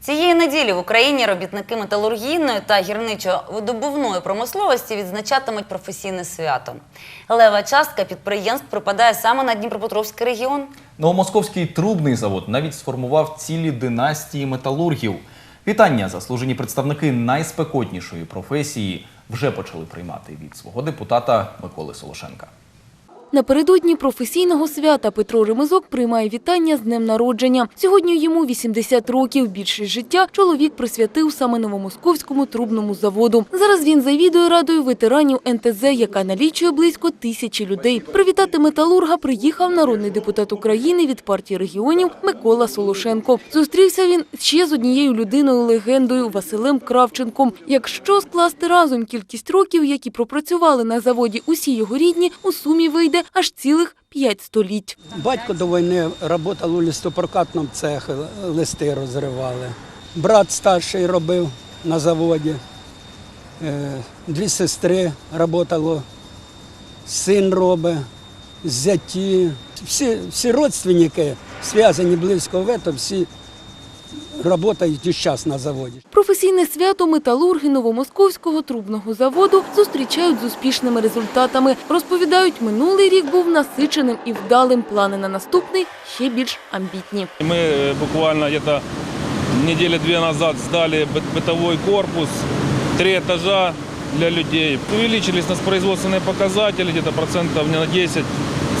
Цієї неділі в Україні робітники металургійної та гірничо-видобувної промисловості відзначатимуть професійне свято. Лева частка підприємств припадає саме на Дніпропетровський регіон. Новомосковський трубний завод навіть сформував цілі династії металургів. Вітання заслужені представники найспекотнішої професії вже почали приймати від свого депутата Миколи Солошенка. Напередодні професійного свята Петро Ремезок приймає вітання з днем народження. Сьогодні йому 80 років. Більшість життя чоловік присвятив саме Новомосковському трубному заводу. Зараз він завідує радою ветеранів НТЗ, яка налічує близько тисячі людей. Привітати металурга приїхав народний депутат України від партії регіонів Микола Солошенко. Зустрівся він ще з однією людиною легендою Василем Кравченком. Якщо скласти разом кількість років, які пропрацювали на заводі усі його рідні, у сумі вийде аж цілих п'ять століть. Батько до війни працював у листопрокатному цеху, листи розривали. Брат старший робив на заводі. Е, Дві сестри працювали, син робить, зяті. Всі, всі родственники зв'язані близько в этом, всі працюють і зараз на заводі. Професійне свято металурги Новомосковського трубного заводу зустрічають з успішними результатами. Розповідають, минулий рік був насиченим і вдалим. Плани на наступний ще більш амбітні. Мы э, буквально где-то недели две назад сдали быт- бытовой корпус, три этажа для людей. Увеличились у нас производственные показатели, где-то процентов не на 10.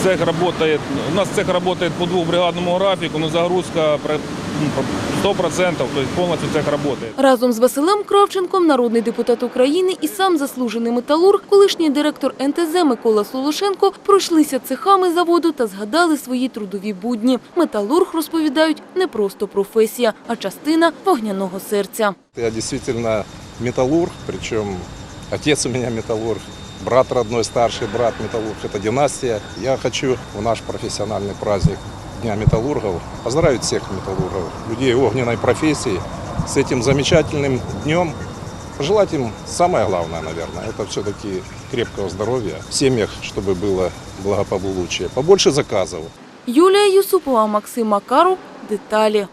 Цех работает, у нас цех работает по двухбригадному графику, но загрузка про- ну, про 100%, то есть полностью цех работает. Разом з Василем Кравченком народний депутат України і сам заслужений металург, колишній директор НТЗ Микола Солошенко пройшлися цехами заводу та згадали свої трудові будні. Металург, розповідають, не просто професія, а частина вогняного серця. Я действительно металлург, причем отец у меня металлург, брат родной, старший брат металлург. Это династия. Я хочу в наш профессиональный праздник Дня металлургов поздравить всех металлургов, людей огненной профессии с этим замечательным днем. Пожелать им самое главное, наверное, это все-таки крепкого здоровья, в семьях, чтобы было благополучие, побольше заказов. Юлія Юсупова, Максим Макаров. Деталі.